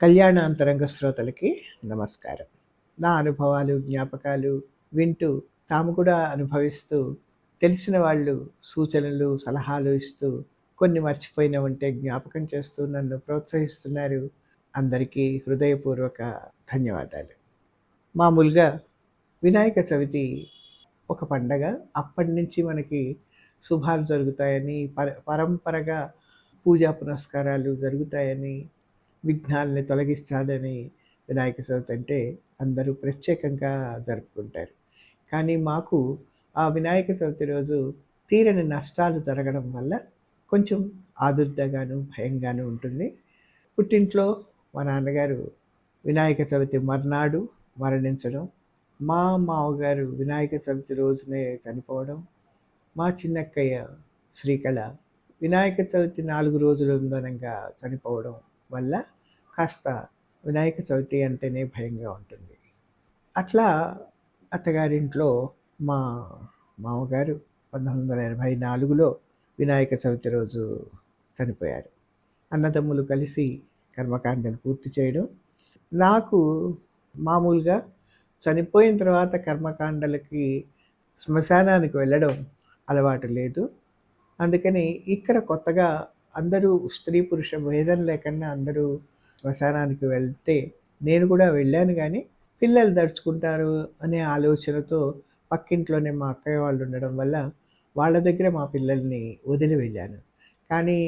కళ్యాణ అంతరంగ శ్రోతలకి నమస్కారం. నా అనుభవాలు జ్ఞాపకాలు వింటూ తాము కూడా అనుభవిస్తూ తెలిసిన వాళ్ళు సూచనలు సలహాలు ఇస్తూ కొన్ని మర్చిపోయిన ఉంటే జ్ఞాపకం చేస్తూ నన్ను ప్రోత్సహిస్తున్నారు. అందరికీ హృదయపూర్వక ధన్యవాదాలు. మామూలుగా వినాయక చవితి ఒక పండగ. అప్పటి నుంచి మనకి శుభాలు జరుగుతాయని పర పరంపరగా పూజా పునస్కారాలు జరుగుతాయని విఘ్నాలని తొలగిస్తాడని వినాయక చవితి అంటే అందరూ ప్రత్యేకంగా జరుపుకుంటారు. కానీ మాకు ఆ వినాయక చవితి రోజు తీరని నష్టాలు జరగడం వల్ల కొంచెం ఆదుర్దగాను భయంగాను ఉంటుంది. పుట్టింట్లో మా నాన్నగారు వినాయక చవితి మర్నాడు మరణించడం మా మావగారు వినాయక చవితి రోజునే చనిపోవడం మా చిన్నక్కయ్య శ్రీకళ వినాయక చవితి నాలుగు రోజులు ఉందనంగా చనిపోవడం వల్ల కాస్త వినాయక చవితి అంటేనే భయంగా ఉంటుంది. అట్లా అత్తగారింట్లో మా మామగారు పంతొమ్మిది వందల ఎనభై నాలుగులో వినాయక చవితి రోజు చనిపోయారు. అన్నదమ్ములు కలిసి కర్మకాండను పూర్తి చేయడం నాకు మామూలుగా చనిపోయిన తర్వాత కర్మకాండలకి శ్మశానానికి వెళ్ళడం అలవాటు లేదు. అందుకని ఇక్కడ కొత్తగా అందరూ స్త్రీ పురుష భేదం లేకుండా అందరూ శ్మశానానికి వెళ్తే నేను కూడా వెళ్ళాను కానీ పిల్లలు దడుచుకుంటారు అనే ఆలోచనతో పక్కింట్లోనే మా అక్కయ్య వాళ్ళు ఉండడం వల్ల వాళ్ళ దగ్గర మా పిల్లల్ని వదిలి వెళ్ళాను కానీ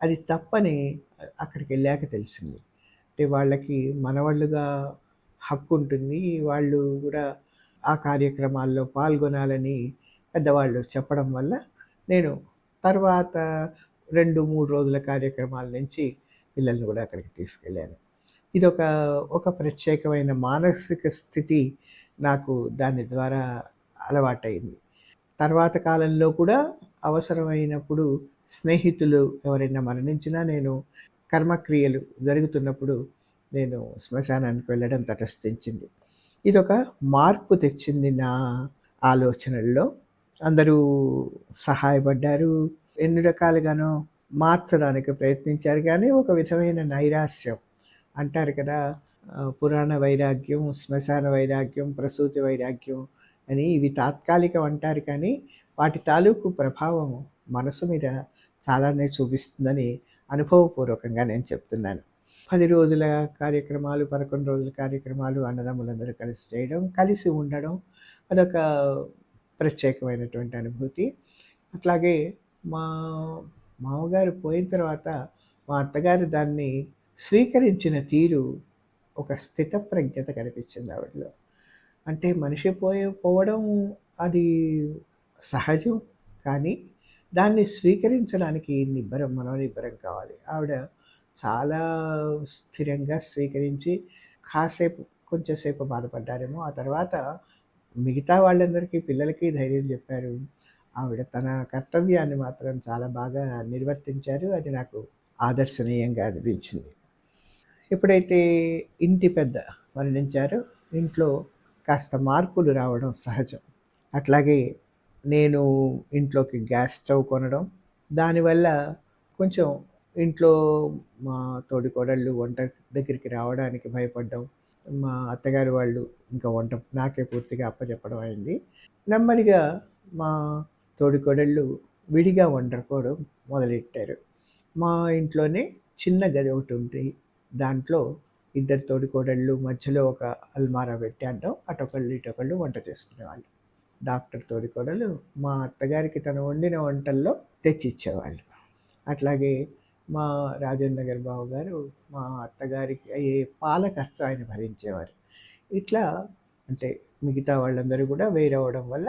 అది తప్పని అక్కడికి వెళ్ళాక తెలిసింది. అంటే వాళ్ళకి మనవాళ్ళుగా హక్కు ఉంటుంది వాళ్ళు కూడా ఆ కార్యక్రమాల్లో పాల్గొనాలని పెద్దవాళ్ళు చెప్పడం వల్ల నేను తర్వాత రెండు మూడు రోజుల కార్యక్రమాల నుంచి పిల్లల్ని కూడా అక్కడికి తీసుకెళ్ళాను. ఇది ఒక ఒక ప్రత్యేకమైన మానసిక స్థితి నాకు దాని ద్వారా అలవాటైంది తర్వాత కాలంలో కూడా అవసరమైనప్పుడు స్నేహితులు ఎవరైనా మరణించినా నేను కర్మక్రియలు జరుగుతున్నప్పుడు నేను శ్మశానానికి వెళ్ళడం తటస్థించింది. ఇది ఒక మార్పు తెచ్చింది నా ఆలోచనల్లో. అందరూ సహాయపడ్డారు. ఎన్ని రకాలుగానో మార్చడానికి ప్రయత్నించారు. కానీ ఒక విధమైన నైరాశ్యం. అంటారు కదా పురాణ వైరాగ్యం శ్మశాన వైరాగ్యం ప్రసూతి వైరాగ్యం అని ఇవి తాత్కాలికం అంటారు. కానీ వాటి తాలూకు ప్రభావం మనసు మీద చాలానే చూపిస్తుందని అనుభవపూర్వకంగా నేను చెప్తున్నాను. పది రోజుల కార్యక్రమాలు పదకొండు రోజుల కార్యక్రమాలు అన్నదమ్ములందరూ కలిసి చేయడం కలిసి ఉండడం అదొక ప్రత్యేకమైనటువంటి అనుభూతి. అట్లాగే మా మామగారు పోయిన తర్వాత మా అత్తగారు దాన్ని స్వీకరించిన తీరు ఒక స్థితప్రజ్ఞత కనిపించింది ఆవిడలో. అంటే మనిషి పోయే పోవడం అది సహజం కానీ దాన్ని స్వీకరించడానికి నిబ్బరం మనోనిబ్బరం కావాలి. ఆవిడ చాలా స్థిరంగా స్వీకరించి కాసేపు కొంచెంసేపు బాధపడ్డారేమో. ఆ తర్వాత మిగతా వాళ్ళందరికీ పిల్లలకి ధైర్యం చెప్పారు. ఆవిడ తన కర్తవ్యాన్ని మాత్రం చాలా బాగా నిర్వర్తించారు. అది నాకు ఆదర్శనీయంగా అనిపించింది. ఎప్పుడైతే ఇంటి పెద్ద మరణించారో ఇంట్లో కాస్త మార్పులు రావడం సహజం. అట్లాగే నేను ఇంట్లోకి గ్యాస్ స్టవ్ కొనడం దానివల్ల కొంచెం ఇంట్లో మా తోడికోడళ్ళు వంట దగ్గరికి రావడానికి భయపడ్డం మా అత్తగారు వాళ్ళు ఇంకా వంట నాకే పూర్తిగా అప్పచెప్పడం అయింది. నెమ్మదిగా మా తోడికోడళ్ళు విడిగా వండుకోవడం మొదలెట్టారు. మా ఇంట్లోనే చిన్న గది ఒకటి ఉంది. దాంట్లో ఇద్దరు తోడికోడళ్ళు మధ్యలో ఒక అల్మారా పెట్టాను అటొకళ్ళు ఇటొకళ్ళు వంట చేసుకునేవాళ్ళు డాక్టర్ తోడికోడలు మా అత్తగారికి తను వండిన వంటల్లో తెచ్చిచ్చేవాళ్ళు. అట్లాగే మా రాజేంద్ర బాబు గారు మా అత్తగారికి అయ్యే పాల ఖర్చు ఆయన భరించేవారు. ఇట్లా అంటే మిగతా వాళ్ళందరూ కూడా వేరవడం వల్ల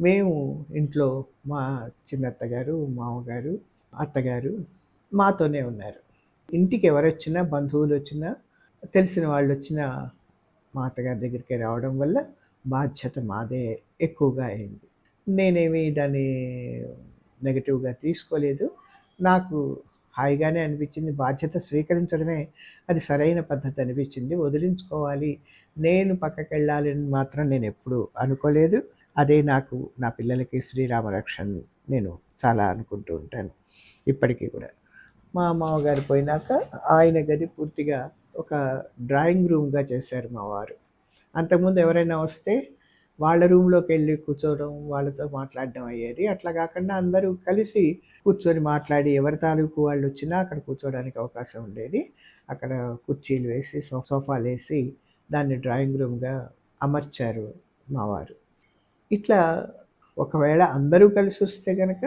మేము ఇంట్లో మా చిన్నత్తగారు మామగారు అత్తగారు మాతోనే ఉన్నారు. ఇంటికి ఎవరు వచ్చినా బంధువులు వచ్చినా తెలిసిన వాళ్ళు వచ్చినా మా అత్తగారి దగ్గరికి రావడం వల్ల బాధ్యత మాదే ఎక్కువగా అయింది. నేనేమి దాన్ని నెగటివ్గా తీసుకోలేదు. నాకు హాయిగానే అనిపించింది. బాధ్యత స్వీకరించడమే అది సరైన పద్ధతి అనిపించింది. వదిలించుకోవాలి. నేను పక్కకి వెళ్ళాలని మాత్రం నేను ఎప్పుడు అనుకోలేదు. అదే నాకు నా పిల్లలకి శ్రీరామరక్షణ నేను చాలా అనుకుంటూ ఉంటాను ఇప్పటికీ కూడా మా మామగారు పోయినాక ఆయన గది పూర్తిగా ఒక డ్రాయింగ్ రూమ్‌గా చేశారు మా వారు. అంతకుముందు ఎవరైనా వస్తే వాళ్ళ రూమ్లోకి వెళ్ళి కూర్చోవడం, వాళ్ళతో మాట్లాడడం అయ్యేది. అట్లా కాకుండా అందరూ కలిసి కూర్చొని మాట్లాడి ఎవరి తాలూకు వాళ్ళు వచ్చినా అక్కడ కూర్చోవడానికి అవకాశం ఉండేది. అక్కడ కుర్చీలు వేసి, సో సోఫాలేసి దాన్ని డ్రాయింగ్ రూమ్‌గా అమర్చారు మావారు ఇట్లా ఒకవేళ అందరూ కలిసి వస్తే కనుక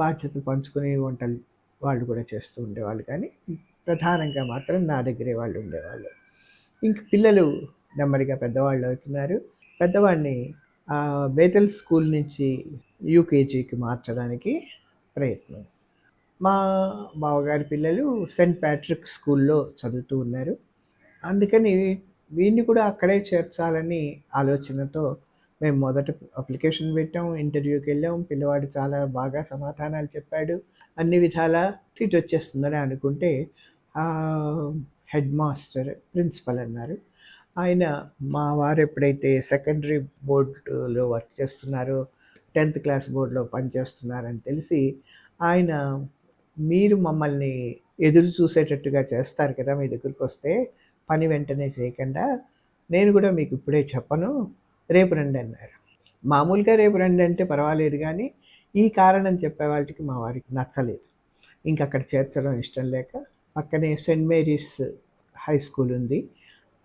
బాధ్యతలు పంచుకునే వంటలు వాళ్ళు కూడా చేస్తూ ఉండేవాళ్ళు కానీ, ప్రధానంగా మాత్రం నా దగ్గరే వాళ్ళు ఉండేవాళ్ళు. ఇంక పిల్లలు నెమ్మదిగా పెద్దవాళ్ళవుతున్నారు. పెద్దవాడిని బేతల్ స్కూల్ నుంచి యూకేజీకి మార్చడానికి ప్రయత్నం. మా బావగారి పిల్లలు సెయింట్ ప్యాట్రిక్ స్కూల్‌లో చదువుతూ ఉన్నారు. అందుకని వీడిని కూడా అక్కడే చేర్చాలని ఆలోచనతో మేము మొదట అప్లికేషన్ పెట్టాం. ఇంటర్వ్యూకి వెళ్ళాం పిల్లవాడు చాలా బాగా సమాధానాలు చెప్పాడు. అన్ని విధాలా సీట్ వచ్చేస్తుందని అనుకుంటే హెడ్ మాస్టర్, ప్రిన్సిపల్ అన్నారు. ఆయన మా వారు ఎప్పుడైతే సెకండరీ బోర్డులో వర్క్ చేస్తున్నారో, 10థ్ క్లాస్ బోర్డ్‌లో పనిచేస్తున్నారని తెలిసి ఆయన మీరు మమ్మల్ని ఎదురు చూసేటట్టుగా చేస్తారు కదా! మీ దగ్గరికొస్తే పని వెంటనే చేయకుండా, నేను కూడా మీకు ఇప్పుడే చెప్పను. రేపు రండి అన్నారు. మామూలుగా రేపు రండి అంటే పర్వాలేదు కానీ ఈ కారణం చెప్పే వాటికి మా వారికి నచ్చలేదు. ఇంక అక్కడ చేర్చడం ఇష్టం లేక పక్కనే సెయింట్ మేరీస్ హై స్కూల్ ఉంది.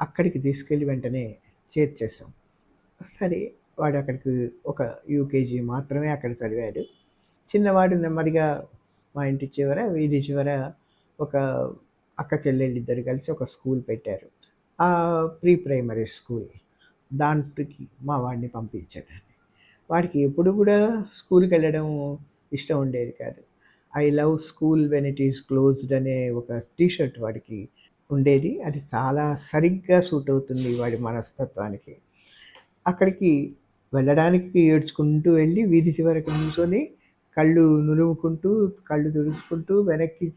అక్కడికి తీసుకెళ్ళి వెంటనే చేర్చేసాం. సరే వాడు అక్కడికి ఒక యూకేజీ మాత్రమే అక్కడ చదివాడు. చిన్నవాడు నెమ్మదిగా మా ఇంటి చివర, వీధి చివర ఒక అక్క చెల్లెళ్ళిద్దరు కలిసి ఒక స్కూల్ పెట్టారు. Pre primary school. దాంట్కి మా వాడిని పంపించేదాన్ని వాడికి ఎప్పుడు కూడా స్కూల్కి వెళ్ళడం ఇష్టం ఉండేది కాదు. I love school when it is closed అనే ఒక టీషర్ట్ వాడికి ఉండేది. అది చాలా సరిగ్గా సూట్ అవుతుంది వాడి మనస్తత్వానికి. అక్కడికి వెళ్ళడానికి ఏడ్చుకుంటూ వెళ్ళి వీధి చివరకి నుంచొని కళ్ళు నులుముకుంటూ, కళ్ళు తుడుచుకుంటూ వెనక్కి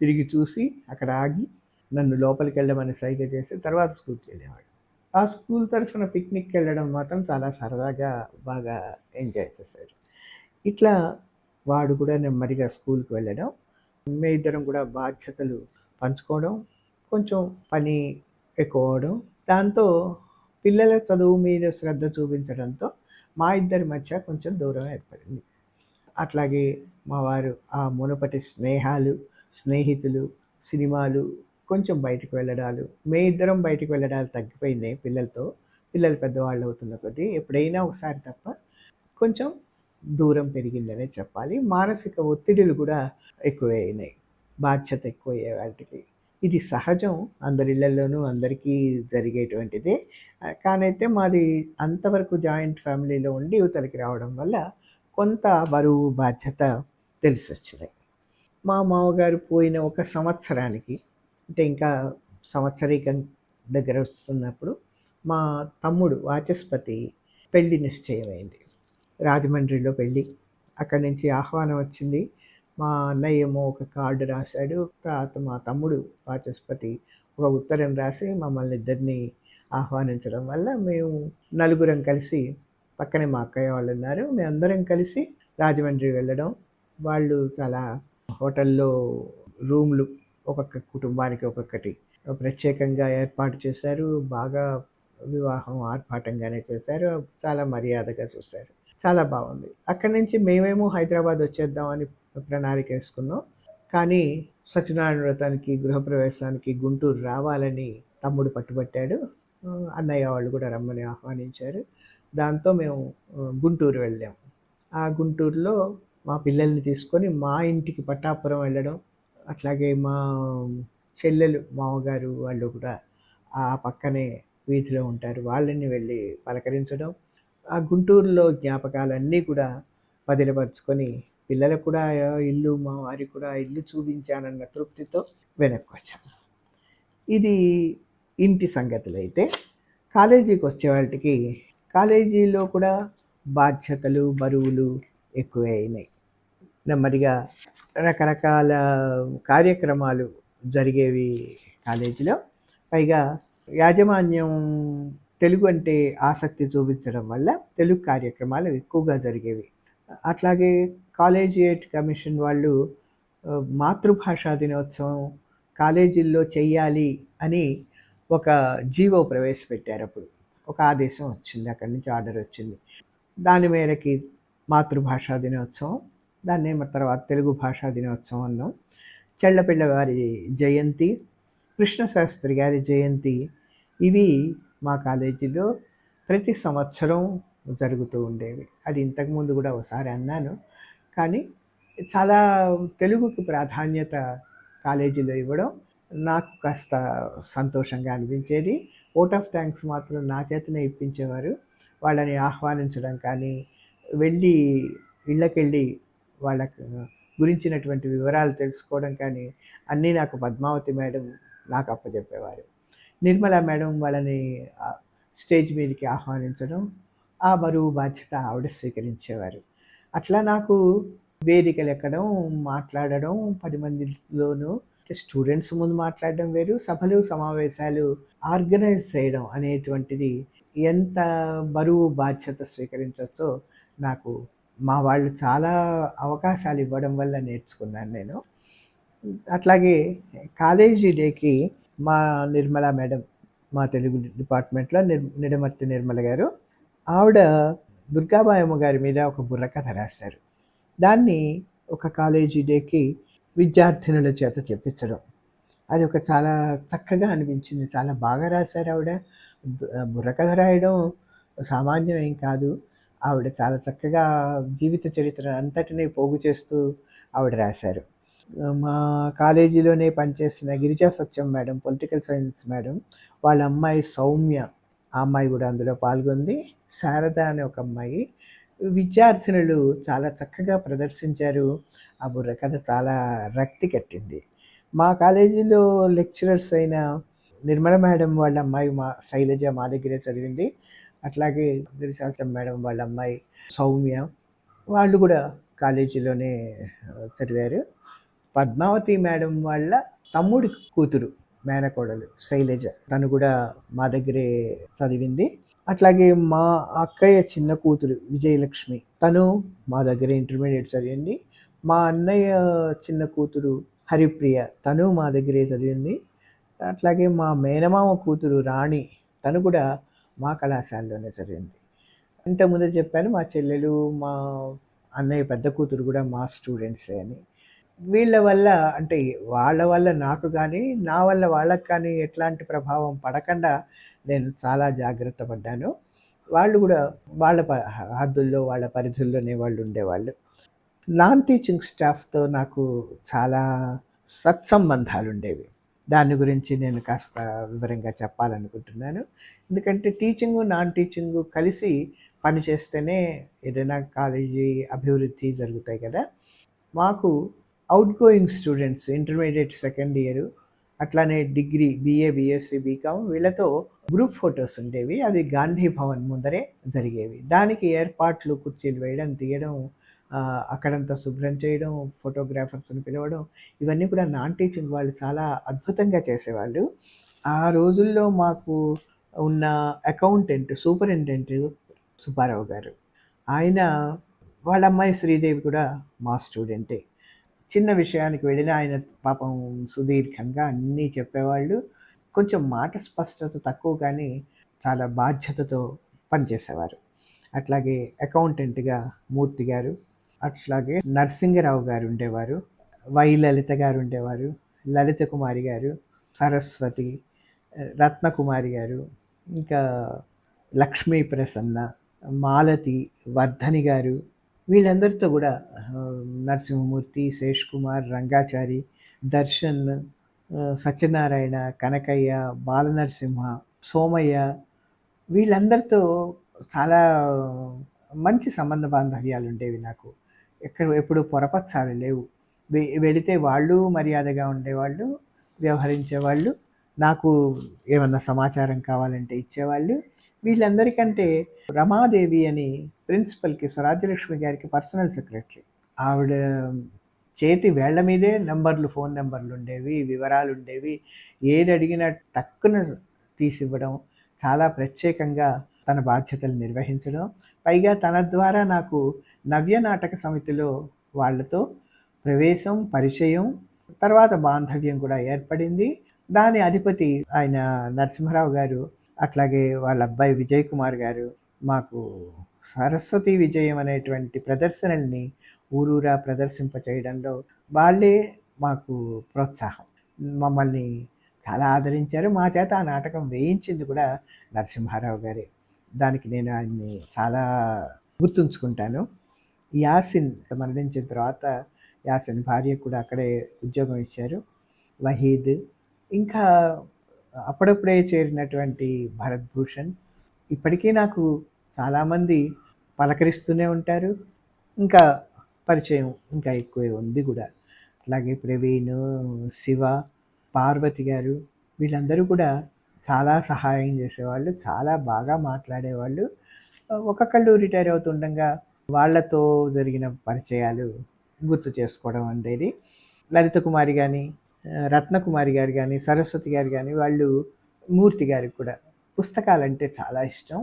తిరిగి చూసి అక్కడ ఆగి నన్ను లోపలికి వెళ్ళమని సైగ చేసి తర్వాత స్కూల్‌కెళ్ళేవాడు. ఆ స్కూల్ తరఫున పిక్నిక్కి వెళ్ళడం మాత్రం చాలా సరదాగా బాగా ఎంజాయ్ చేశాడు. ఇట్లా వాడు కూడా నెమ్మదిగా స్కూల్‌కి వెళ్ళడం, మేమిద్దరం కూడా బాధ్యతలు పంచుకోవడం, కొంచెం పని ఎక్కువడం దాంతో పిల్లల చదువు మీద శ్రద్ధ చూపించడంతో మా ఇద్దరి మధ్య కొంచెం దూరం ఏర్పడింది. అట్లాగే మా వారు ఆ మునుపటి స్నేహాలు, స్నేహితులు, సినిమాలు, కొంచెం బయటకు వెళ్ళడాలు, మే ఇద్దరం బయటకు వెళ్ళడాలు తగ్గిపోయినాయి పిల్లలతో. పిల్లలు పెద్దవాళ్ళు అవుతున్న కొద్దీ ఎప్పుడైనా ఒకసారి తప్ప కొంచెం దూరం పెరిగిందనే చెప్పాలి. మానసిక ఒత్తిడులు కూడా ఎక్కువైనాయి బాధ్యత ఎక్కువయ్యే వాటికి. ఇది సహజం అందరిల్లల్లోనూ అందరికీ జరిగేటువంటిదే. కానైతే మాది అంతవరకు జాయింట్ ఫ్యామిలీలో ఉండి యువతలకి రావడం వల్ల కొంత బరువు, బాధ్యత తెలిసొచ్చినాయి. మా మామగారు పోయిన ఒక సంవత్సరానికి అంటే ఇంకా సంవత్సరీకం దగ్గర వస్తున్నప్పుడు మా తమ్ముడు వాచస్పతి పెళ్ళి నిశ్చయమైంది. రాజమండ్రిలో పెళ్ళి అక్కడి నుంచి ఆహ్వానం వచ్చింది. మా అన్నయ్యేమో ఒక కార్డు రాశాడు. తర్వాత మా తమ్ముడు వాచస్పతి ఒక ఉత్తరం రాసి మమ్మల్ని ఇద్దరిని ఆహ్వానించడం వల్ల మేము నలుగురం కలిసి పక్కనే మా అక్కయ్య వాళ్ళున్నారు. మేమందరం కలిసి రాజమండ్రి వెళ్ళడం. వాళ్ళు చాలా హోటల్‌లో రూమ్‌లు ఒక్కొక్క కుటుంబానికి ఒక్కొక్కటి ప్రత్యేకంగా ఏర్పాటు చేశారు. బాగా వివాహం ఆర్భాటంగానే చేశారు. చాలా మర్యాదగా చూశారు. చాలా బాగుంది అక్కడి నుంచి మేమేమో హైదరాబాద్ వచ్చేద్దామని ప్రణాళిక వేసుకున్నాం కానీ సత్యనారాయణ వ్రతానికి, గృహప్రవేశానికి గుంటూరు రావాలని తమ్ముడు పట్టుబట్టాడు. అన్నయ్య వాళ్ళు కూడా రమ్మని ఆహ్వానించారు. దాంతో మేము గుంటూరు వెళ్ళాం. ఆ గుంటూరులో మా పిల్లల్ని తీసుకొని మా ఇంటికి పట్టాపురం వెళ్ళడం. అట్లాగే మా చెల్లెలు, మామగారు వాళ్ళు కూడా ఆ పక్కనే వీధిలో ఉంటారు. వాళ్ళని వెళ్ళి పలకరించడం. ఆ గుంటూరులో జ్ఞాపకాలన్నీ కూడా బదిలపరుచుకొని పిల్లలకు కూడా ఇల్లు మా వారి కూడా ఇల్లు చూపించానన్న తృప్తితో వెనక్కొచ్చాం. ఇది ఇంటి సంగతులు అయితే కాలేజీకి వచ్చేవాటికి కాలేజీలో కూడా బాధ్యతలు, బరువులు ఎక్కువే అయినాయి. నెమ్మదిగా రకరకాల కార్యక్రమాలు జరిగేవి కాలేజీలో. పైగా యాజమాన్యం తెలుగు అంటే ఆసక్తి చూపించడం వల్ల తెలుగు కార్యక్రమాలు ఎక్కువగా జరిగేవి. అట్లాగే కాలేజియేట్ కమిషన్ వాళ్ళు మాతృభాషా దినోత్సవం కాలేజీల్లో చెయ్యాలి అని ఒక జీవో ప్రవేశపెట్టారు అప్పుడు ఒక ఆదేశం వచ్చింది అక్కడి నుంచి ఆర్డర్ వచ్చింది దాని మేరకి మాతృభాషా దినోత్సవం దాన్ని మన తర్వాత తెలుగు భాషా దినోత్సవం అన్నాం చెళ్ళపిళ్ళ గారి జయంతి కృష్ణశాస్త్రి గారి జయంతి ఇవి మా కాలేజీలో ప్రతి సంవత్సరం జరుగుతూ ఉండేవి. అది ఇంతకుముందు కూడా ఒకసారి అన్నాను. కానీ చాలా తెలుగుకి ప్రాధాన్యత కాలేజీలో ఇవ్వడం నాకు కాస్త సంతోషంగా అనిపించేది. ఓట్ ఆఫ్ థ్యాంక్స్ మాత్రం నా చేతనే ఇప్పించేవారు. వాళ్ళని ఆహ్వానించడం కానీ వెళ్ళి ఇళ్ళకెళ్ళి వాళ్ళకు గురించినటువంటి వివరాలు తెలుసుకోవడం కానీ అన్నీ నాకు పద్మావతి మేడం నాకు అప్పచెప్పేవారు నిర్మల మేడం వాళ్ళని స్టేజ్ మీదకి ఆహ్వానించడం ఆ బరువు బాధ్యత ఆవిడ స్వీకరించేవారు. అట్లా నాకు వేదికలు ఎక్కడం మాట్లాడడం పది మందిలోనూ స్టూడెంట్స్ ముందు మాట్లాడడం వేరు సభలు సమావేశాలు ఆర్గనైజ్ చేయడం అనేటువంటిది ఎంత బరువు బాధ్యత స్వీకరించవచ్చో నాకు మా వాళ్ళు చాలా అవకాశాలు ఇవ్వడం వల్ల నేర్చుకున్నాను నేను. అట్లాగే కాలేజీ డేకి మా నిర్మల మేడం మా తెలుగు డిపార్ట్మెంట్లో నిర్ నిడమర్తి నిర్మల గారు ఆవిడ దుర్గాబాయమ్మ గారి మీద ఒక బుర్రకథ రాశారు. దాన్ని ఒక కాలేజీ డేకి విద్యార్థినుల చేత చెప్పించడం. అది ఒక చాలా చక్కగా అనిపించింది చాలా బాగా రాశారు ఆవిడ. బు- బుర్రకథ రాయడం సామాన్యం ఏం కాదు. ఆవిడ చాలా చక్కగా జీవిత చరిత్ర అంతటినీ పోగు చేస్తూ ఆవిడ రాశారు. మా కాలేజీలోనే పనిచేసిన Girija Satyam madam political science madam వాళ్ళ అమ్మాయి సౌమ్య ఆ అమ్మాయి కూడా అందులో పాల్గొంది. శారద అనే ఒక అమ్మాయి. విద్యార్థినులు చాలా చక్కగా ప్రదర్శించారు. ఆ బుర్రకథ చాలా రక్తి కట్టింది. మా కాలేజీలో లెక్చరర్స్ అయిన నిర్మల మేడం వాళ్ళ అమ్మాయి మా శైలజ మా దగ్గరే చదివింది. అట్లాగే గిరిశాస్త్రం మేడం వాళ్ళ అమ్మాయి సౌమ్య వాళ్ళు కూడా కాలేజీలోనే చదివారు. పద్మావతి మేడం వాళ్ళ తమ్ముడి కూతురు మేనకోడలు శైలజ. తను కూడా మా దగ్గరే చదివింది. అట్లాగే మా అక్కయ్య చిన్న కూతురు విజయలక్ష్మి తను మా దగ్గర ఇంటర్మీడియట్ చదివింది. మా అన్నయ్య చిన్న కూతురు హరిప్రియ తను మా దగ్గరే చదివింది. అట్లాగే మా మేనమామ కూతురు రాణి తను కూడా మా కళాశాలలోనే జరిగింది. ఇంతకుముందే చెప్పాను మా చెల్లెలు మా అన్నయ్య పెద్ద కూతురు కూడా మా స్టూడెంట్సే అని. వీళ్ళ వల్ల అంటే వాళ్ళ వల్ల నాకు కానీ నా వల్ల వాళ్ళకి కానీ ఎట్లాంటి ప్రభావం పడకుండా నేను చాలా జాగ్రత్త పడ్డాను. వాళ్ళు కూడా వాళ్ళ హద్దుల్లో వాళ్ళ పరిధుల్లోనే వాళ్ళు ఉండేవాళ్ళు. నాన్ టీచింగ్ స్టాఫ్తో నాకు చాలా సత్సంబంధాలు ఉండేవి దాని గురించి నేను కాస్త వివరంగా చెప్పాలనుకుంటున్నాను. ఎందుకంటే టీచింగు నాన్ టీచింగు కలిసి పనిచేస్తేనే ఏదైనా కాలేజీ అభివృద్ధి జరుగుతాయి కదా. మాకు out going students intermediate second year అట్లానే డిగ్రీ బీఏ బీఎస్సీ బీకామ్ వీళ్ళతో గ్రూప్ ఫొటోస్ ఉండేవి. అవి గాంధీ భవన్ ముందరే జరిగేవి. దానికి ఏర్పాట్లు కుర్చీలు వేయడం తీయడం అక్కడంతా శుభ్రం చేయడం ఫోటోగ్రాఫర్స్ని పిలవడం ఇవన్నీ కూడా నాన్ టీచింగ్ వాళ్ళు చాలా అద్భుతంగా చేసేవాళ్ళు. ఆ రోజుల్లో మాకు ఉన్న అకౌంటెంట్ సూపరింటెండెంట్ సుబ్బారావు గారు. ఆయన వాళ్ళ అమ్మాయి శ్రీదేవి కూడా మా స్టూడెంటే చిన్న విషయానికి వెళ్ళిన ఆయన పాపం సుదీర్ఘంగా అన్నీ చెప్పేవాళ్ళు. కొంచెం మాట స్పష్టత తక్కువ కానీ చాలా బాధ్యతతో పనిచేసేవారు. అట్లాగే అకౌంటెంట్గా మూర్తి గారు అట్లాగే నరసింగరావు గారు ఉండేవారు వై లలిత గారు ఉండేవారు లలిత కుమారి గారు సరస్వతి రత్నకుమారి గారు ఇంకా లక్ష్మీ ప్రసన్న మాలతి వర్ధని గారు వీళ్ళందరితో కూడా నరసింహమూర్తి శేష్ కుమార్ రంగాచారి దర్శన్ సత్యనారాయణ కనకయ్య బాలనరసింహ సోమయ్య వీళ్ళందరితో చాలా మంచి సంబంధ బాంధవ్యాలు ఉండేవి నాకు. ఎక్కడ ఎప్పుడు పొరపచ్చాలు లేవు. వెళితే వాళ్ళు మర్యాదగా ఉండేవాళ్ళు వ్యవహరించేవాళ్ళు నాకు ఏమన్నా సమాచారం కావాలంటే ఇచ్చేవాళ్ళు. వీళ్ళందరికంటే రమాదేవి అని ప్రిన్సిపల్కి స్వరాజ్యలక్ష్మి గారికి పర్సనల్ సెక్రటరీ. ఆవిడ చేతి వేళ్ళ మీదే నెంబర్లు ఫోన్ నెంబర్లు ఉండేవి వివరాలు ఉండేవి. ఏది అడిగినా టక్కున తీసివ్వడం చాలా ప్రత్యేకంగా తన బాధ్యతలు నిర్వహించడం. పైగా తన ద్వారా నాకు నవ్య నాటక సమితిలో వాళ్ళతో ప్రవేశం పరిచయం తర్వాత బాంధవ్యం కూడా ఏర్పడింది. దాని అధిపతి ఆయన నరసింహారావు గారు అట్లాగే వాళ్ళ అబ్బాయి విజయ్ కుమార్ గారు మాకు సరస్వతి విజయం అనేటువంటి ప్రదర్శనల్ని ఊరూరా ప్రదర్శింప చేయడంలో వాళ్ళే మాకు ప్రోత్సాహం. మమ్మల్ని చాలా ఆదరించారు. మా చేత ఆ నాటకం వేయించింది కూడా నరసింహారావు గారే. దానికి నేను ఆయన్ని చాలా గుర్తుంచుకుంటాను. యాసిన్ మరణించిన తర్వాత యాసిన్ భార్య కూడా అక్కడే ఉద్యోగం ఇచ్చారు. వహీద్ ఇంకా అప్పుడప్పుడే చేరినటువంటి భరత్ భూషణ్ ఇప్పటికీ నాకు చాలామంది పలకరిస్తూనే ఉంటారు. ఇంకా పరిచయం ఇంకా ఎక్కువే ఉంది కూడా. అలాగే ప్రవీణ్ శివ పార్వతి గారు వీళ్ళందరూ కూడా చాలా సహాయం చేసేవాళ్ళు చాలా బాగా మాట్లాడేవాళ్ళు. ఒక్కొక్కళ్ళు రిటైర్ అవుతుండగా వాళ్ళతో జరిగిన పరిచయాలు గుర్తు చేసుకోవడం అనేది లలిత కుమారి కానీ రత్నకుమారి గారు కానీ సరస్వతి గారు కానీ వాళ్ళు మూర్తి గారికి కూడా పుస్తకాలంటే చాలా ఇష్టం.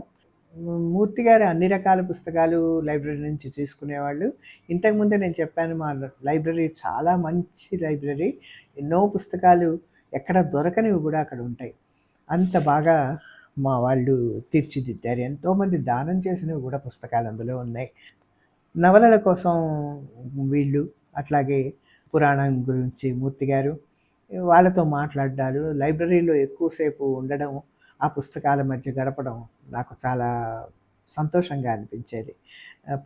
మూర్తి గారు అన్ని రకాల పుస్తకాలు లైబ్రరీ నుంచి తీసుకునేవాళ్ళు. ఇంతకుముందే నేను చెప్పాను మా లైబ్రరీ చాలా మంచి లైబ్రరీ. ఎన్నో పుస్తకాలు ఎక్కడ దొరకనివి కూడా అక్కడ ఉంటాయి. అంత బాగా మా వాళ్ళు తీర్చిదిద్దారు. ఎంతోమంది దానం చేసినవి కూడా పుస్తకాలు అందులో ఉన్నాయి. నవలల కోసం వీళ్ళు అట్లాగే పురాణం గురించి మూర్తి గారు వాళ్ళతో మాట్లాడాలు లైబ్రరీలో ఎక్కువసేపు ఉండడం ఆ పుస్తకాల మధ్య గడపడం నాకు చాలా సంతోషంగా అనిపించేది.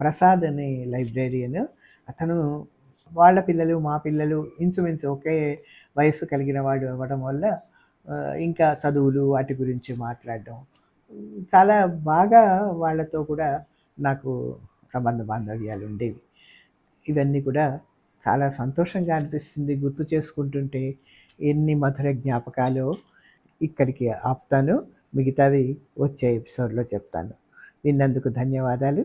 ప్రసాద్ అనే లైబ్రేరియన్ అతను వాళ్ళ పిల్లలు మా పిల్లలు ఇంచుమించు ఒకే వయస్సు కలిగిన వాడు అవ్వడం వల్ల ఇంకా చదువులు వాటి గురించి మాట్లాడడం. చాలా బాగా వాళ్ళతో కూడా నాకు సంబంధ బాంధవ్యాలు ఉండేవి. ఇవన్నీ కూడా చాలా సంతోషంగా అనిపిస్తుంది గుర్తు చేసుకుంటుంటే ఎన్ని మధుర జ్ఞాపకాలు ఇక్కడికి ఆపుతాను. మిగతావి వచ్చే ఎపిసోడ్లో చెప్తాను. విన్నందుకు ధన్యవాదాలు.